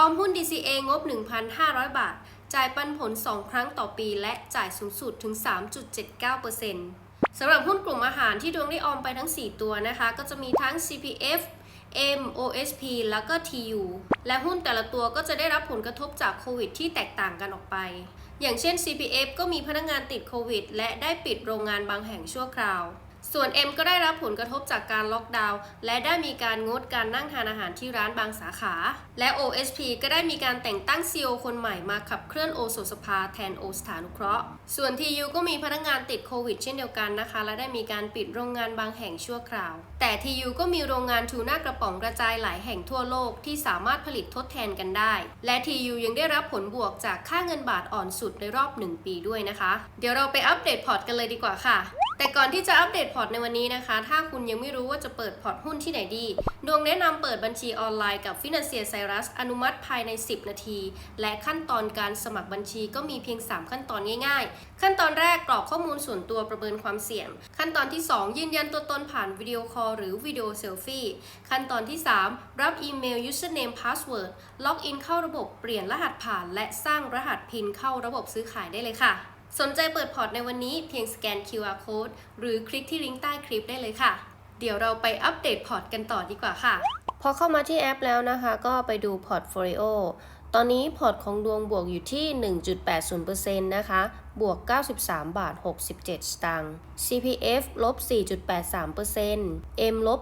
ออมหุ้น DCA งบ 1,500 บาท จ่ายปันผล 2 ครั้งต่อปี และจ่ายสูงสุดถึง 3.79%สำหรับหุ้นกลุ่มอาหารที่ดวงได้ออมไปทั้ง 4 ตัวนะคะ ก็จะมีทั้ง CPF M OSP แล้วก็ TU และหุ้นแต่ละตัวก็จะได้รับผลกระทบจากโควิดที่แตกต่างกันออกไป อย่างเช่น CPF ก็มีพนักงานติดโควิด และได้ปิดโรงงานบางแห่งชั่วคราว ส่วน M ก็ได้รับผลกระทบจากการล็อกดาวน์และได้มีการงดการนั่งทานอาหารที่ร้านบางสาขา และ OSP ก็ได้มีการแต่งตั้ง CEO คนใหม่มาขับเคลื่อนโอโสสภาแทนโอสถานุเคราะห์ ส่วน TU ก็มีพนักงานติดโควิดเช่นเดียวกันนะคะ และได้มีการปิดโรงงานบางแห่งชั่วคราว แต่ TU ก็มีโรงงานทูน่ากระป๋องกระจายหลายแห่งทั่วโลกที่สามารถผลิตทดแทนกันได้ และ TU ยังได้รับผลบวกจากค่าเงินบาทอ่อนสุดในรอบ 1 ปีด้วยนะคะ เดี๋ยวเราไปอัปเดตพอร์ตกันเลยดีกว่าค่ะ แต่ก่อนที่จะอัปเดตพอร์ตในวันนี้นะคะ ถ้าคุณยังไม่รู้ว่าจะเปิดพอร์ตหุ้นที่ไหนดี ดวงแนะนำเปิดบัญชีออนไลน์กับ Financier Cyrus อนุมัติภายใน 10 นาที และขั้นตอนการสมัครบัญชีก็มีเพียง 3 ขั้นตอนง่าย ๆ ขั้นตอนแรกกรอกข้อมูลส่วนตัวประเมินความเสี่ยง ขั้นตอนที่ 2 ยืนยันตัวตนผ่านวิดีโอคอลหรือวิดีโอเซลฟี่ ขั้นตอนที่ 3 รับอีเมล username password ล็อกอินเข้าระบบเปลี่ยนรหัสผ่าน และสร้างรหัสพินเข้าระบบซื้อขายได้เลยค่ะ สนใจเปิดพอร์ตในวันนี้เพียงสแกน QR code หรือคลิกที่ลิงก์ใต้คลิปได้เลยค่ะ เดี๋ยวเราไปอัปเดตพอร์ตกันต่อดีกว่าค่ะ พอเข้ามาที่แอปแล้วนะคะ ก็ไปดูพอร์ตโฟลิโอ ตอนนี้พอร์ตของดวงบวกอยู่ที่ 1.80%นะคะ บวก 93 บาท 67 สตางค์ CPF ลบ 4.83% M ลบ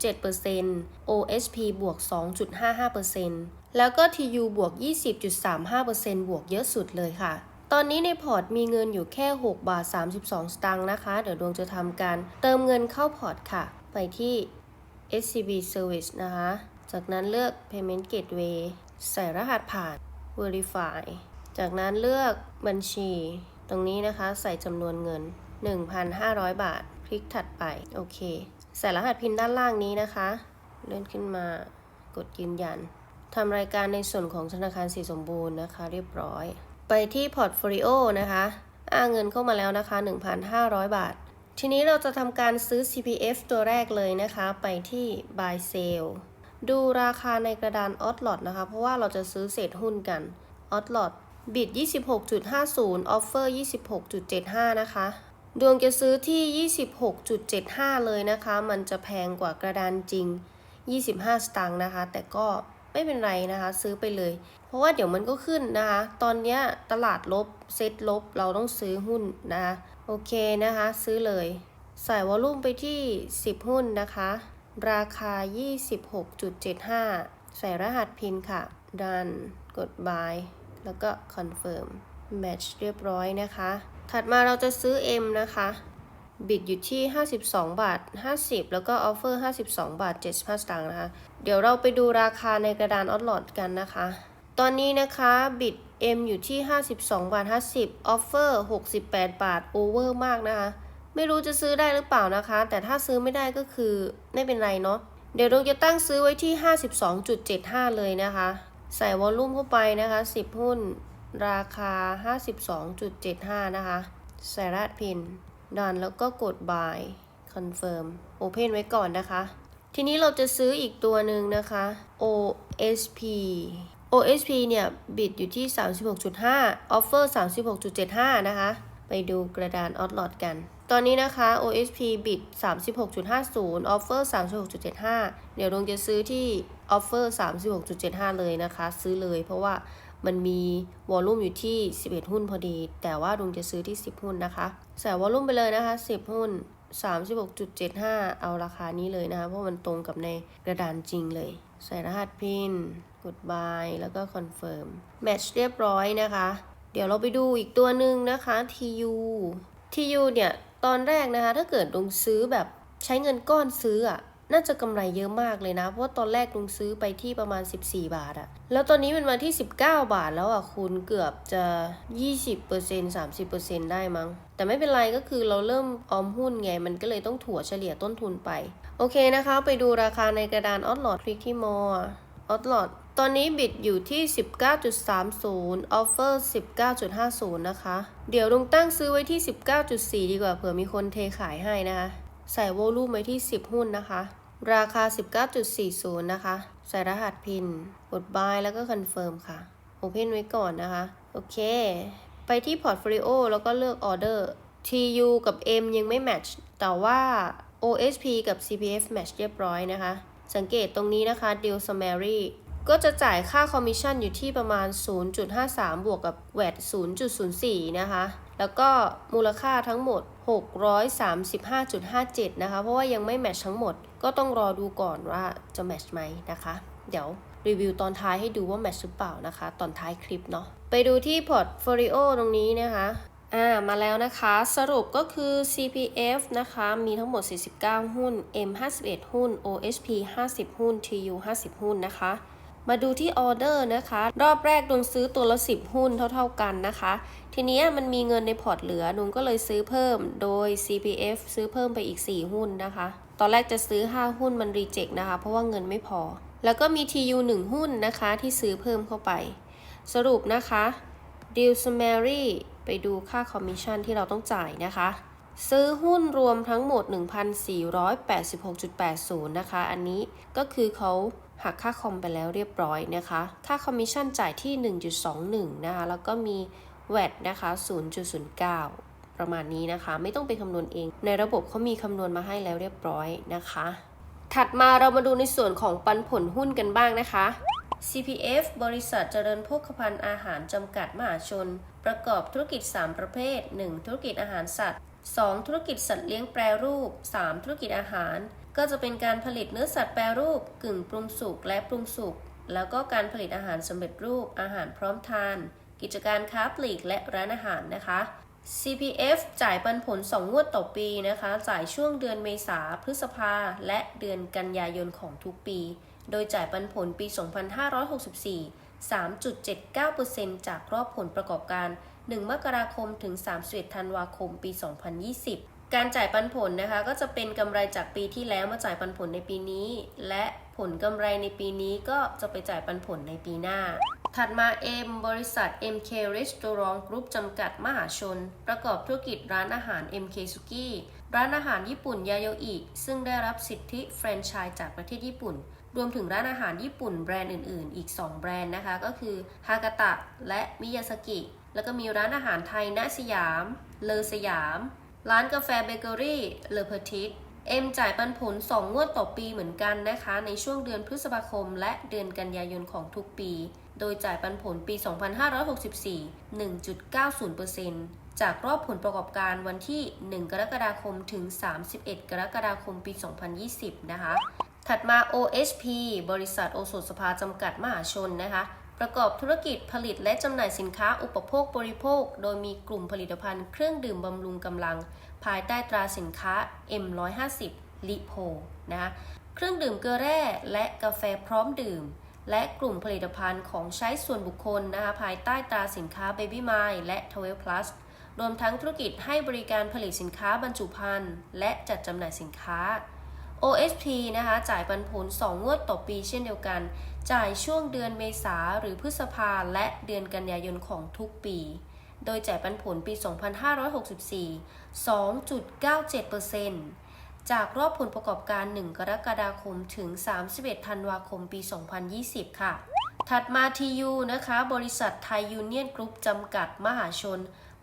1.07% OSP บวก 2.55%แล้วก็ TU บวก 20.35%บวกเยอะสุดเลยค่ะ ตอนนี้ในพอร์ตมีเงินอยู่แค่ 6 บาท 32 สตางค์นะคะ เดี๋ยวดวงจะทำการเติมเงินเข้าพอร์ตค่ะ ไปที่ SCB Service นะคะ จากนั้นเลือก Payment Gateway ใส่รหัสผ่าน Verify จากนั้นเลือกบัญชี ตรงนี้นะคะใส่จำนวนเงิน 1,500 บาท คลิกถัดไป โอเค ใส่รหัสพินด้านล่างนี้นะคะ เลื่อนขึ้นมากดยืนยันทำรายการในส่วนของธนาคารสีสมบูรณ์นะคะ เรียบร้อย ไปที่พอร์ตโฟลิโอนะคะอ่าเงินเข้ามาแล้วนะคะ 1,500 บาท ทีนี้เราจะทำการซื้อ CPF ตัวแรกเลยนะคะ ไปที่ buy sell ดูราคาในกระดาน o อ t lot นะคะ เพราะว่าเราจะซื้อเศษหุ้นกัน o อ t lot บิด26.50 offer 26.75 นะคะ ดวงจะซื้อที่ 26.75 เลยนะคะ มันจะแพงกว่ากระดานจริง 25 สตางค์นะคะ แต่ก็ ไม่เป็นไรนะคะ ซื้อไปเลย เพราะว่าเดี๋ยวมันก็ขึ้นนะคะ ตอนนี้ตลาดลบเซ็ตลบเราต้องซื้อหุ้นนะคะโอเคนะคะ ซื้อเลยใส่วอลลุ่มไปที่ 10 หุ้นนะคะ ราคา 26.75 ใส่รหัสพินค่ะ ดัน กด buy แล้วก็ confirm match เรียบร้อยนะคะ ถัดมาเราจะซื้อ M นะคะ บิดอยู่ที่ 52 บาท 50 แล้วก็ออฟเฟอร์ 52 บาท 75 สตางค์นะคะ เดี๋ยวเราไปดูราคาในกระดานออ t ลอดกันนะคะ ตอนนี้นะคะบิด M อยู่ที่ 52 บาท 50 ออฟเฟอร์ 68 บาท โอเวอร์มากนะคะ ไม่รู้จะซื้อได้หรือเปล่านะคะ แต่ถ้าซื้อไม่ได้ก็คือไม่เป็นไรเนาะ เดี๋ยวเราจะตั้งซื้อไว้ที่ 52.75 เลยนะคะ ใส่วอลลุ่มเข้าไปนะคะ 10 หุ้น ราคา 52.75 นะคะ ใส่รหัสพิน ดันแล้วก็กด buy confirm open ไว้ก่อนนะคะ ทีนี้เราจะซื้ออีกตัวหนึ่งนะคะ OSP OSP เนี่ย บิดอยู่ที่ 36.5 offer 36.75 นะคะ ไปดูกระดาน o อ t ลอดกัน ตอนนี้นะคะ OSP บิด 36.50 offer 36.75 เดี๋ยวลงจะซื้อที่ offer 36.75 เลยนะคะ ซื้อเลยเพราะว่า มันมีวอลลุ่มอยู่ที่ 11 หุ้นพอดี แต่ว่าลุงจะซื้อที่ 10 หุ้นนะคะ ใส่วอลลุ่มไปเลยนะคะ 10 หุ้น 36.75 เอาราคานี้เลยนะคะ เพราะมันตรงกับในกระดานจริงเลย ใส่รหัสพินกด buy แล้วก็ confirm match เรียบร้อยนะคะ เดี๋ยวเราไปดูอีกตัวหนึ่งนะคะ TU TU เนี่ย ตอนแรกนะคะ ถ้าเกิดลงซื้อแบบใช้เงินก้อนซื้ออะ น่าจะกำไรเยอะมากเลยนะ เพราะตอนแรกลุงซื้อไปที่ประมาณ 14 บาทอะแล้วตอนนี้มันมาที่ 19 บาทแล้วอะคุณเกือบจะ 20% 30%ได้มั้ง แต่ไม่เป็นไรก็คือเราเริ่มออมหุ้นไง มันก็เลยต้องถั่วเฉลี่ยต้นทุนไป โอเคนะคะ ไปดูราคาในกระดานออ t ลอดคลิกที่มอออ t ลอดตอนนี้บิดอยู่ที่ 19.30 offer 19.50 นะคะ เดี๋ยวลุงตั้งซื้อไว้ที่ 19.4 ดีกว่าเผื่อมีคนเทขายให้นะคะ ใส่โวลูมไว้ที่ 10 หุ้นนะคะ ราคา 19.40 นะคะ ใส่รหัสพิน กด buy แล้วก็ confirm ค่ะ open ไว้ก่อนนะคะ โอเค ไปที่ portfolio แล้วก็เลือก order TU กับ M ยังไม่ match แต่ว่า OSP กับ CPF match เรียบร้อยนะคะ สังเกตตรงนี้นะคะ deal summary ก็จะจ่ายค่าคอมมิชชั่นอยู่ที่ประมาณ 0.53 บวกกับ VAT 0.04 นะคะ แล้วก็มูลค่าทั้งหมด 635.57 นะคะ เพราะว่ายังไม่แมทช์ทั้งหมด ก็ต้องรอดูก่อนว่าจะแมทช์ไหมนะคะ เดี๋ยวรีวิวตอนท้ายให้ดูว่าแมทช์หรือเปล่านะคะ ตอนท้ายคลิปเนาะ ไปดูที่พอร์ตโฟลิโอตรงนี้นะคะ อ่า มาแล้วนะคะ สรุปก็คือ CPF นะคะ มีทั้งหมด 49 หุ้น M 51 หุ้น OHP 50 หุ้น TU 50 หุ้นนะคะ มาดูที่ออเดอร์นะคะ รอบแรกดวงซื้อตัวละ 10 หุ้นเท่า ๆกันนะคะ ทีนี้มันมีเงินในพอร์ตเหลือดวงก็เลยซื้อเพิ่ม โดย CPF ซื้อเพิ่มไปอีก 4 หุ้นนะคะ ตอนแรกจะซื้อ 5 หุ้นมันรีเจ็คนะคะ เพราะว่าเงินไม่พอ แล้วก็มี TU 1 หุ้นนะคะที่ซื้อเพิ่มเข้าไป สรุปนะคะ d e a l summary ไปดูค่าคอมมิชชั่นที่เราต้องจ่ายนะคะ ซื้อหุ้นรวมทั้งหมด 1,486.80 นะคะ อันนี้ก็คือเขาหักค่าคอมไปแล้วเรียบร้อยนะคะ ค่าคอมมิชชั่นจ่ายที่ 1.21 นะคะ แล้วก็มี VAT นะคะ 0.09 ประมาณนี้นะคะ ไม่ต้องไปคำนวณเอง ในระบบเขามีคำนวณมาให้แล้วเรียบร้อยนะคะ ถัดมาเรามาดูในส่วนของปันผลหุ้นกันบ้างนะคะ CPF บริษัทเจริญโภคภัณฑ์อาหารจำกัดมหาชน ประกอบธุรกิจ 3 ประเภท 1. ธุรกิจอาหารสัตว์ 2. ธุรกิจสัตว์เลี้ยงแปรรูป 3. ธุรกิจอาหาร ก็จะเป็นการผลิตเนื้อสัตว์แปรรูป กึ่งปรุงสุกและปรุงสุก แล้วก็การผลิตอาหารสำเร็จรูป อาหารพร้อมทาน กิจการค้าปลีกและร้านอาหารนะคะ CPF จ่ายปันผล 2 งวดต่อปีนะคะ จ่ายช่วงเดือนเมษาพฤษภา และเดือนกันยายนของทุกปี โดยจ่ายปันผลปี 2564 3.79%จากรอบผลประกอบการ 1 มกราคมถึง 31 ธันวาคม ปี 2020 การจ่ายปันผลนะคะก็จะเป็นกำไรจากปีที่แล้วมาจ่ายปันผลในปีนี้ และผลกำไรในปีนี้ก็จะไปจ่ายปันผลในปีหน้า ถัดมา M บริษัท MK Restaurant Group จำกัดมหาชน ประกอบธุรกิจร้านอาหาร MK Suki ร้านอาหารญี่ปุ่นยาโยอิซึ่งได้รับสิทธิแฟรนไชส์จากประเทศญี่ปุ่น รวมถึงร้านอาหารญี่ปุ่นแบรนด์อื่น ๆ อีก 2 แบรนด์นะคะ ก็คือฮากาตะและมิยาสกิ แล้วก็มีร้านอาหารไทยณสยาม เลอสยาม ร้านกาแฟเบเกอรี่เลอเพอทิสเอ็มจ่ายปันผล 2 งวดต่อปีเหมือนกันนะคะ ในช่วงเดือนพฤษภาคม และเดือนกันยายนของทุกปี โดยจ่ายปันผลปี 2564 1.90%จากรอบผลประกอบการวันที่ 1 กรกฎาคมถึง 31 กรกฎาคมปี 2020 นะคะ ถัดมา OHP บริษัทโอสถสภาจำกัดมหาชนนะคะ ประกอบธุรกิจผลิตและจำหน่ายสินค้าอุปโภคบริโภค โดยมีกลุ่มผลิตภัณฑ์เครื่องดื่มบำรุงกำลัง ภายใต้ตราสินค้า M150 ลิโพนะคะเครื่องดื่มเกลือแร่และกาแฟพร้อมดื่ม และกลุ่มผลิตภัณฑ์ของใช้ส่วนบุคคลนะคะภายใต้ตราสินค้า Baby m i และ12 Plus รวมทั้งธุรกิจให้บริการผลิตสินค้าบรรจุภัณฑ์และจัดจำหน่ายสินค้า OSP นะคะจ่ายปันผล 2 งวดต่อปีเช่นเดียวกัน จ่ายช่วงเดือนเมษาหรือพฤษภาและเดือนกันยายนของทุกปี โดยจ่ายปันผลปี 2564 2.97%จากรอบผลประกอบการ 1 กรกฎาคมถึง 31 ธันวาคมปี 2020 ค่ะ ถัดมา TU นะคะ บริษัทไทยยูเนียนกรุ๊ปจำกัดมหาชน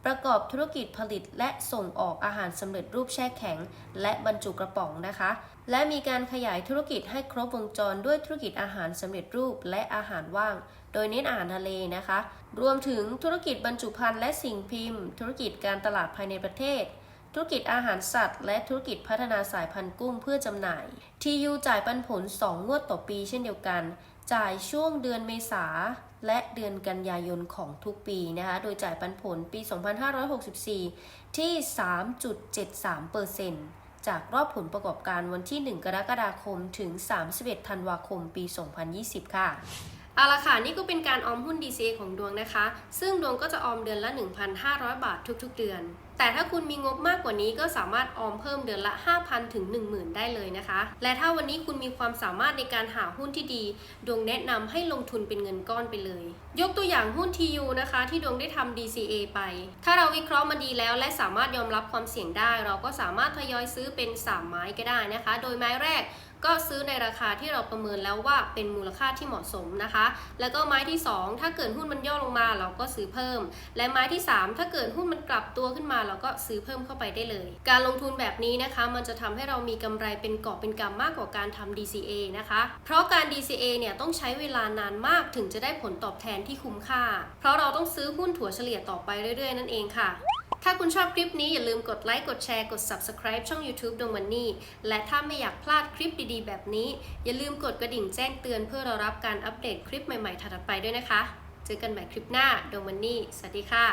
ประกอบธุรกิจผลิตและส่งออกอาหารสำเร็จรูปแช่แข็ง และบรรจุกระป๋องนะคะ และมีการขยายธุรกิจให้ครบวงจรด้วยธุรกิจอาหารสำเร็จรูปและอาหารว่าง โดยเน้นอาหารทะเลนะคะ รวมถึงธุรกิจบรรจุภัณฑ์และสิ่งพิมพ์ ธุรกิจการตลาดภายในประเทศ ธุรกิจอาหารสัตว์ และธุรกิจพัฒนาสายพันธุ์กุ้งเพื่อจำหน่าย TU จ่ายปันผล 2 งวดต่อปีเช่นเดียวกัน จ่ายช่วงเดือนเมษาและเดือนกันยายนของทุกปีนะคะ โดยจ่ายปันผลปี 2564 ที่ 3.73%จากรอบผลประกอบการวันที่ 1 กรกฎาคมถึง 31 ธันวาคม ปี 2020 ค่ะ เอาละค่ะ นี่ก็เป็นการออมหุ้น DCA ของดวงนะคะ ซึ่งดวงก็จะออมเดือนละ 1,500 บาททุกๆ เดือน แต่ถ้าคุณมีงบมากกว่านี้ก็สามารถออมเพิ่มเดือนละ 5,000 ถึง 10,000 ได้เลยนะคะ และถ้าวันนี้คุณมีความสามารถในการหาหุ้นที่ดี ดวงแนะนำให้ลงทุนเป็นเงินก้อนไปเลย ยกตัวอย่างหุ้น TU นะคะ ที่ดวงได้ทำ DCA ไป ถ้าเราวิเคราะห์มาดีแล้ว และสามารถยอมรับความเสี่ยงได้ เราก็สามารถทยอยซื้อเป็น 3 ไม้ก็ได้นะคะ โดยไม้แรก ก็ซื้อในราคาที่เราประเมินแล้วว่าเป็นมูลค่าที่เหมาะสมนะคะ แล้วก็ไม้ที่ 2 ถ้าเกิดหุ้นมันย่อลงมาเราก็ซื้อเพิ่ม และไม้ที่ 3 ถ้าเกิดหุ้นมันกลับตัวขึ้นมา เราก็ซื้อเพิ่มเข้าไปได้เลย การลงทุนแบบนี้นะคะ มันจะทำให้เรามีกำไรเป็นกอบเป็นกำมากกว่าการทำ DCA นะคะ เพราะการ DCA เนี่ยต้องใช้เวลานานมากถึงจะได้ผลตอบแทนที่คุ้มค่า เพราะเราต้องซื้อหุ้นถั่วเฉลี่ยต่อไปเรื่อยๆ นั่นเองค่ะ ถ้าคุณชอบคลิปนี้อย่าลืมกดไลค์ กดแชร์ กด Subscribe ช่อง YouTube ดงวันนี่ และถ้าไม่อยากพลาดคลิปดีๆ แบบนี้ อย่าลืมกดกระดิ่งแจ้งเตือนเพื่อรอรับการอัปเดตคลิปใหม่ๆ ถัดไปด้วยนะคะ เจอกันใหม่คลิปหน้าดงวันนี่ สวัสดีค่ะ